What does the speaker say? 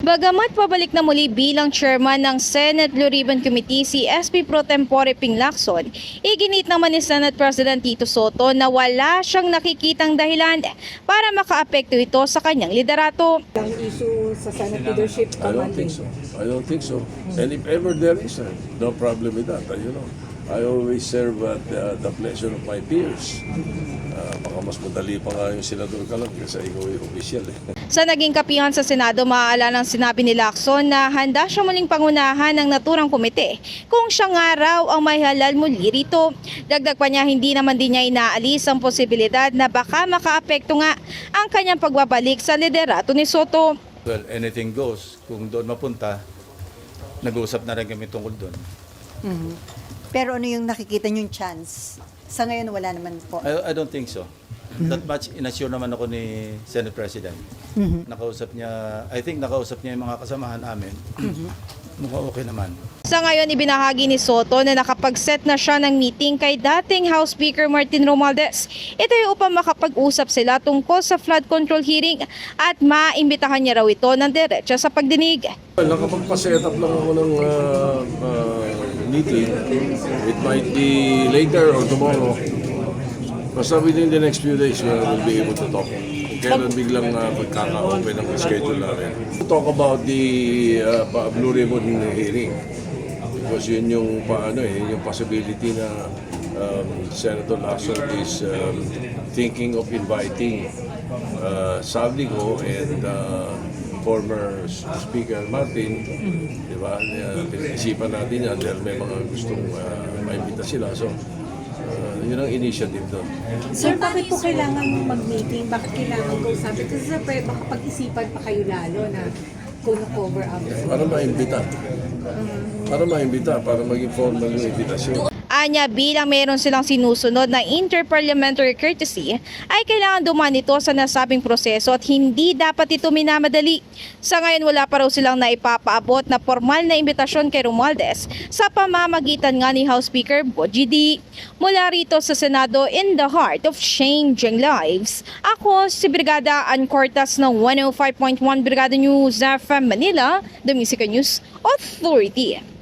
Bagamat pabalik na muli bilang chairman ng Senate Blue Ribbon Committee si SP Pro Tempore Ping Lacson, iginit naman ni Senate President Tito Soto na wala siyang nakikitang dahilan para makaapekto ito sa kanyang liderato. ang issue sa Senate leadership I don't think so. I don't think so. And if ever there is, no problem with that. you know, I always serve at uh, the pleasure of my peers. Uh, baka mas madali pa nga yung senador ka lang kasi ikaw yung official. Eh. Sa naging kapihan sa Senado, maaalala ng sinabi ni Lacson na handa siya muling pangunahan ng naturang komite kung siya nga raw ang may halal muli rito. Dagdag pa niya, hindi naman din niya inaalis ang posibilidad na baka makaapekto nga ang kanyang pagbabalik sa liderato ni Soto. Well, anything goes. Kung doon mapunta, nag-uusap na rin kami tungkol doon. Pero ano yung nakikita niyong chance? Sa ngayon, wala naman po. I, I don't think so. That much inassure naman ako ni Senate President. Nakausap niya, I think nakausap niya yung mga kasamahan namin. Mukhang okay naman. Sa ngayon, ibinahagi ni Soto na nakapag-set na siya ng meeting kay dating House Speaker Martin Romualdez. Ito ay upang makapag-usap sila tungkol sa flood control hearing at maimbitahan niya raw ito ng diretso sa pagdinig. Nakapagpa-set up lang ako ng uh, uh, meeting. It might be later or tomorrow. Basta within the next few days, uh, we'll be able to talk. Kailan biglang uh, pagkaka-open ang schedule namin. Talk about the uh, Blue Ribbon hearing. Because yun yung paano eh, yun yung possibility na um, Senator Lacson is um, thinking of inviting uh, Saldico and uh, former Speaker Martin, di ba? Uh, pinag-isipan natin yan dahil may mga gustong uh, maimbita sila. So, uh, yun ang initiative doon. Sir, bakit po kailangan mag-meeting? Bakit kailangan kausapin? Kasi sir, pwede baka pag-isipan pa kayo lalo na kung cover up. Para maimbita. Para maimbita, para maging formal yung invitasyon. Anya bilang meron silang sinusunod na interparliamentary courtesy ay kailangan duman ito sa nasabing proseso at hindi dapat ito minamadali. Sa ngayon wala pa raw silang naipapaabot na formal na imbitasyon kay Romualdez sa pamamagitan nga ni House Speaker Boji D. Mula rito sa Senado in the heart of changing lives. Ako si Brigada Ann Cortas ng 105.1 Brigada News FM Manila, The Music News Authority.